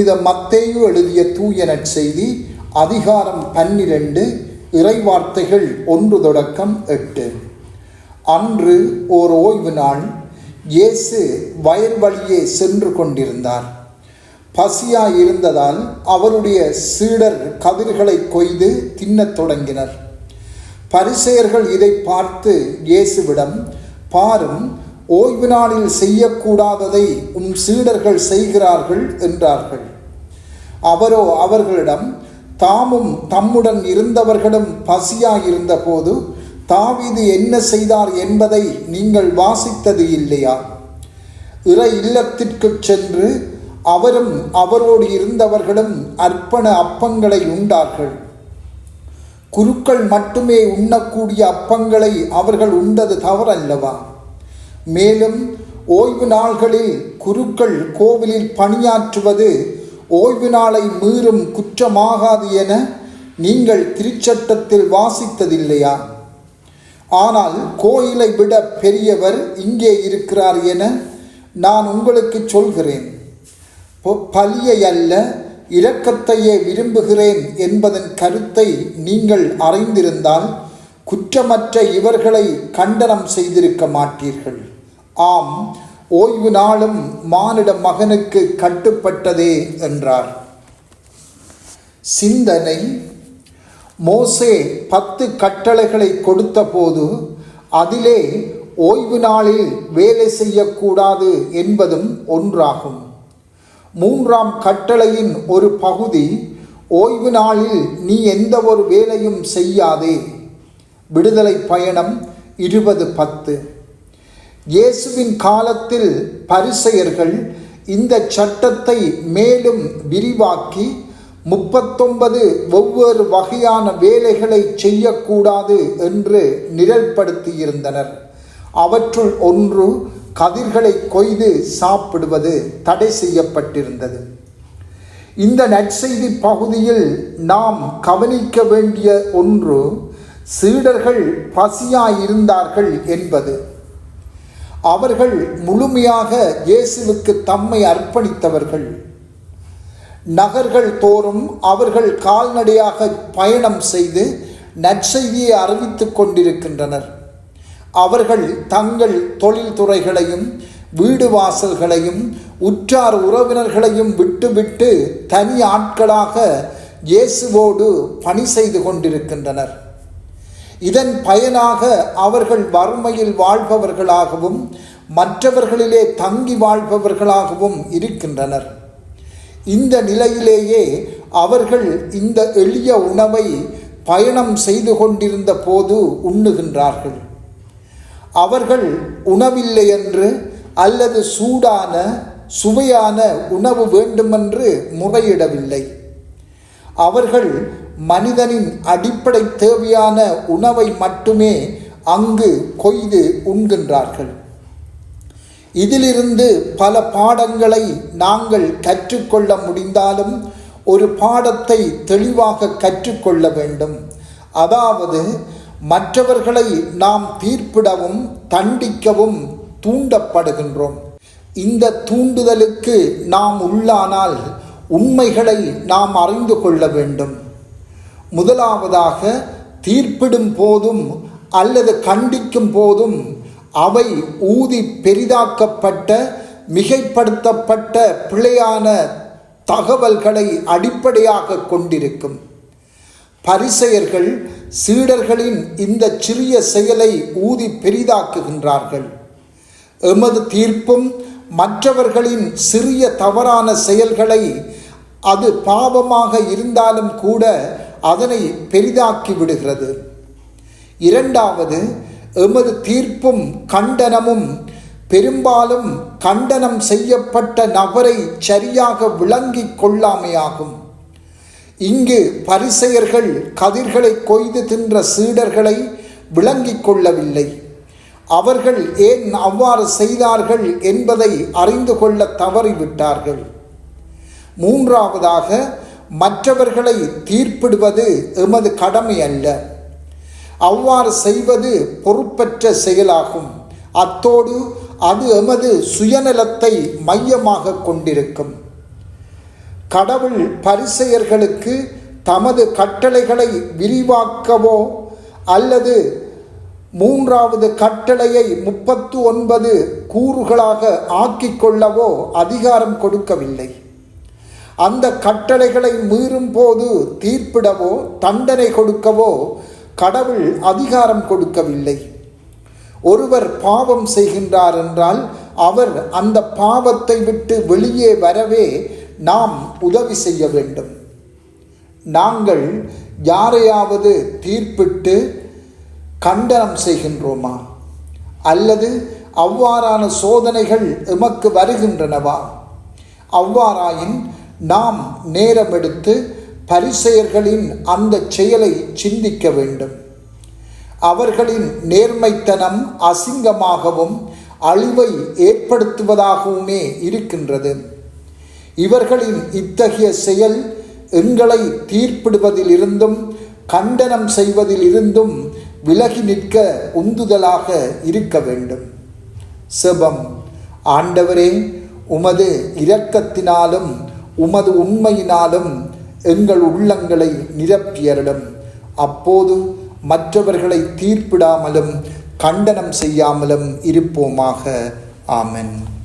புனித மத்தேயு எழுதிய தூய நற்செய்தி அதிகாரம் பன்னிரண்டு இறைவார்த்தைகள் ஒன்று தொடக்கம் எட்டு. அன்று ஓர் ஓய்வு நாள் இயேசு வயல் வழியே சென்று கொண்டிருந்தார். பசியாய் இருந்ததால் அவருடைய சீடர் கதிர்களை கொய்து தின்னத் தொடங்கினர். பரிசெயர்கள் இதை பார்த்து இயேசுவிடம் பாரும் ஓய்வு நாளில் செய்யக்கூடாததை உம் சீடர்கள் செய்கிறார்கள் என்றார்கள். அவரோ அவர்களிடம் தாமும் தம்முடன் இருந்தவர்களும் பசியாயிருந்த போது தாவீது என்ன செய்தார் என்பதை நீங்கள் வாசித்தது இல்லையா? இறை இல்லத்திற்கு சென்று அவரும் அவரோடு இருந்தவர்களும் அர்ப்பண அப்பங்களை உண்டார்கள். குருக்கள் மட்டுமே உண்ணக்கூடிய அப்பங்களை அவர்கள் உண்டது தவறல்லவா? மேலும் ஓய்வு நாள்களில் குருக்கள் கோவிலில் பணியாற்றுவது ஓய்வு நாளை மீறும் குற்றமாகாது என நீங்கள் திருச்சட்டத்தில் வாசித்ததில்லையா? ஆனால் கோயிலை விட பெரியவர் இங்கே இருக்கிறார் என நான் உங்களுக்கு சொல்கிறேன். பலியை அல்ல இரக்கத்தையே விரும்புகிறேன் என்பதன் கருத்தை நீங்கள் அறிந்திருந்தால் குற்றமற்ற இவர்களை கண்டனம் செய்திருக்க மாட்டீர்கள். ஆம் ஓய்வு நாளும் மானிட மகனுக்கு கட்டுப்பட்டதே என்றார். சிந்தனை மோசே பத்து கட்டளைகளை கொடுத்தபோது அதிலே ஓய்வு நாளில் வேலை செய்யக்கூடாது என்பதும் ஒன்றாகும். மூன்றாம் கட்டளையின் ஒரு பகுதி ஓய்வு நாளில் நீ எந்த ஒரு வேலையும் செய்யாதே. விடுதலை பயணம் இருபது பத்து. இயேசுவின் காலத்தில் பரிசெயர்கள் இந்த சட்டத்தை மேலும் விரிவாக்கி முப்பத்தொன்பது ஒவ்வொரு வகையான வேலைகளை செய்யக்கூடாது என்று நிரல்படுத்தியிருந்தனர். அவற்றுள் ஒன்று கதிர்களை கொய்து சாப்பிடுவது தடை செய்யப்பட்டிருந்தது. இந்த நற்செய்தி பகுதியில் நாம் கவனிக்க வேண்டிய ஒன்று சீடர்கள் பசியாயிருந்தார்கள் என்பது. அவர்கள் முழுமையாக இயேசுவுக்கு தம்மை அர்ப்பணித்தவர்கள். நகர்கள் தோறும் அவர்கள் கால்நடையாக பயணம் செய்து நற்செய்தியை அறிவித்துக் கொண்டிருக்கின்றனர். அவர்கள் தங்கள் தொழில்துறைகளையும் வீடு வாசல்களையும் உற்றார் உறவினர்களையும் விட்டுவிட்டு தனி ஆட்களாக இயேசுவோடு பணி செய்து கொண்டிருக்கின்றனர். இதன் பயனாக அவர்கள் வறுமையில் வாழ்பவர்களாகவும் மற்றவர்களிலே தங்கி வாழ்பவர்களாகவும் இருக்கின்றனர். இந்த நிலையிலேயே அவர்கள் இந்த எளிய உணவை பயணம் செய்து கொண்டிருந்த போது உண்ணுகின்றார்கள். அவர்கள் உணவில்லை என்று அல்லது சூடான சுவையான உணவு வேண்டுமென்று முறையிடவில்லை. அவர்கள் மனிதனின் அடிப்படை தேவையான உணவை மட்டுமே அங்கு கொய்து உண்கின்றார்கள். இதிலிருந்து பல பாடங்களை நாங்கள் கற்றுக்கொள்ள முடிந்தாலும் ஒரு பாடத்தை தெளிவாக கற்றுக்கொள்ள வேண்டும். அதாவது மற்றவர்களை நாம் தீர்ப்பிடவும் தண்டிக்கவும் தூண்டப்படுகின்றோம். இந்த தூண்டுதலுக்கு நாம் உள்ளானால் உண்மைகளை நாம் அறிந்து கொள்ள வேண்டும். முதலாவதாக தீர்ப்பிடும் போதும் அல்லது கண்டிக்கும் போதும் அவை ஊதி பெரிதாக்கப்பட்ட மிகைப்படுத்தப்பட்ட பிழையான தகவல்களை அடிப்படையாக கொண்டிருக்கும். பரிசெயர்கள் சீடர்களின் இந்த சிறிய செயலை ஊதி பெரிதாக்குகின்றார்கள். எமது தீர்ப்பும் மற்றவர்களின் சிறிய தவறான செயல்களை அது பாவமாக இருந்தாலும் கூட அதனை பெரிதாக்கி விடுகிறது. இரண்டாவது எமது தீர்ப்பும் கண்டனமும் பெரும்பாலும் கண்டனம் செய்யப்பட்ட நபரை சரியாக விளங்கி கொள்ளாமையாகும். இங்கு பரிசெயர்கள் கதிர்களை கொய்து தின்ற சீடர்களை விளங்கிக் கொள்ளவில்லை. அவர்கள் ஏன் அவ்வாறு செய்தார்கள் என்பதை அறிந்து கொள்ள தவறிவிட்டார்கள். மூன்றாவதாக மற்றவர்களை தீர்ப்பிடுவது எமது கடமை அல்ல. அவ்வாறு செய்வது பொறுப்பற்ற செயலாகும். அத்தோடு அது எமது சுயநலத்தை மையமாக கொண்டிருக்கும். கடவுள் பரிசெயர்களுக்கு தமது கட்டளைகளை விரிவாக்கவோ அல்லது மூன்றாவது கட்டளையை முப்பத்து ஒன்பது கூறுகளாக ஆக்கிக் கொள்ளவோ அதிகாரம் கொடுக்கவில்லை. அந்த கட்டளைகளை மீறும் போது தீர்ப்பிடவோ தண்டனை கொடுக்கவோ கடவுள் அதிகாரம் கொடுக்கவில்லை. ஒருவர் பாவம் செய்கின்றார் என்றால் அவர் அந்த பாவத்தை விட்டு வெளியே வரவே நாம் உதவி செய்ய வேண்டும். நாங்கள் யாரையாவது தீர்ப்பிட்டு கண்டனம் செய்கின்றோமா? அல்லது அவ்வாறான சோதனைகள் எமக்கு வருகின்றனவா? அவ்வாறாயின் நாம் நேரம் எடுத்து பரிசெயர்களின் அந்த செயலை சிந்திக்க வேண்டும். அவர்களின் நேர்மைத்தனம் அசிங்கமாகவும் அழிவை ஏற்படுத்துவதாகவுமே இருக்கின்றது. இவர்களின் இத்தகைய செயல் எங்களை தீர்ப்பிடுவதிலிருந்தும் கண்டனம் செய்வதிலிருந்தும் விலகி நிற்க உந்துதலாக இருக்க வேண்டும். செபம். ஆண்டவரே உமது இரக்கத்தினாலும் உமது உண்மையினாலும் எங்கள் உள்ளங்களை நிரப்பியரிடம் அப்போது மற்றவர்களை தீர்ப்பிடாமலும் கண்டனம் செய்யாமலும் இருப்போமாக. ஆமென்.